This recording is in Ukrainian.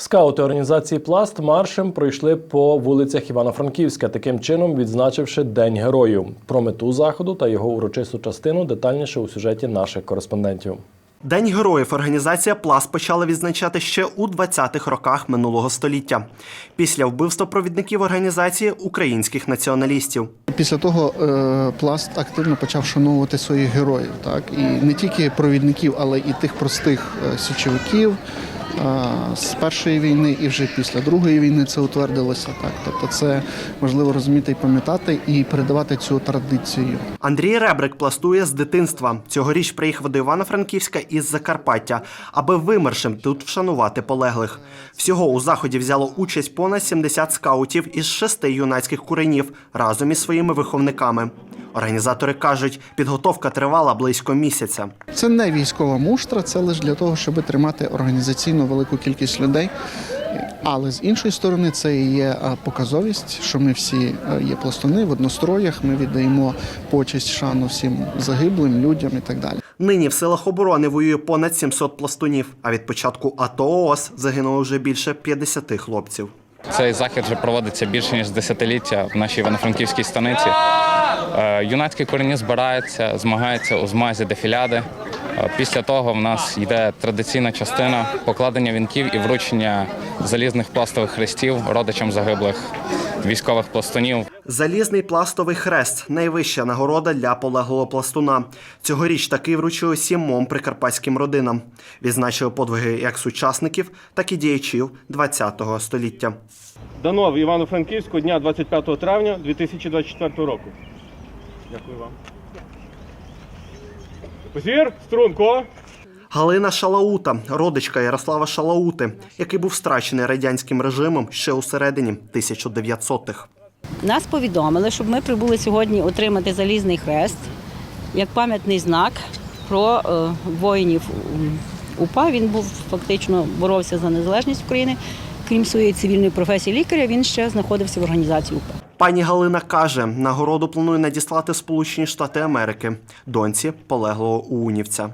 Скаути організації Пласт маршем пройшли по вулицях Івано-Франківська, таким чином відзначивши День героїв. Про мету заходу та його урочисту частину детальніше у сюжеті наших кореспондентів. День героїв організація Плас почала відзначати ще у 20-х роках минулого століття після вбивства провідників організації українських націоналістів. Після того е, пласт активно почав шановувати своїх героїв, так і не тільки провідників, але і тих простих е, січовиків з першої війни, і вже після другої війни це утвердилося. Так, тобто, це важливо розуміти і пам'ятати і передавати цю традицію. Андрій Ребрик пластує з дитинства. Цьогоріч приїхав до Івано-Франківська із Закарпаття, аби вимершим тут вшанувати полеглих. Всього у заході взяло участь понад 70 скаутів із шести юнацьких куренів разом із своїми виховниками. Організатори кажуть, підготовка тривала близько місяця. Це не військова муштра, це лише для того, щоб тримати організаційно велику кількість людей. Але з іншої сторони, це і є показовість, що ми всі е, є пластуни в одностроях. Ми віддаємо почесть шану всім загиблим людям і так далі. Нині в силах оборони воює понад 700 пластунів. А від початку АТО ООС загинуло вже більше 50 хлопців. Цей захід вже проводиться більше ніж десятиліття в нашій івано-франківській станиці. Е, Юнацькі корені збираються, змагаються у змазі дефіляди. Е, Після того в нас йде традиційна частина покладення вінків і вручення залізних пластових хрестів родичам загиблих військових пластунів. Залізний пластовий хрест найвища нагорода для полеглого пластуна. Цьогоріч такий вручили сімом прикарпатським родинам. Відзначили подвиги як сучасників, так і діячів ХХ століття. Дано в Івано-Франківську дня 25 травня 2024 року. Дякую вам. Позір, струнко. Галина Шалаута, родичка Ярослава Шалаути, який був страчений радянським режимом ще у середині 1900-х. Нас повідомили, щоб ми прибули сьогодні отримати залізний хрест як пам'ятний знак про е, воїнів УПА. Він був фактично боровся за незалежність України. Крім своєї цивільної професії лікаря, він ще знаходився в організації УПА. Пані Галина каже, нагороду планує надіслати Сполучені Штати Америки, доньці полеглого уунівця.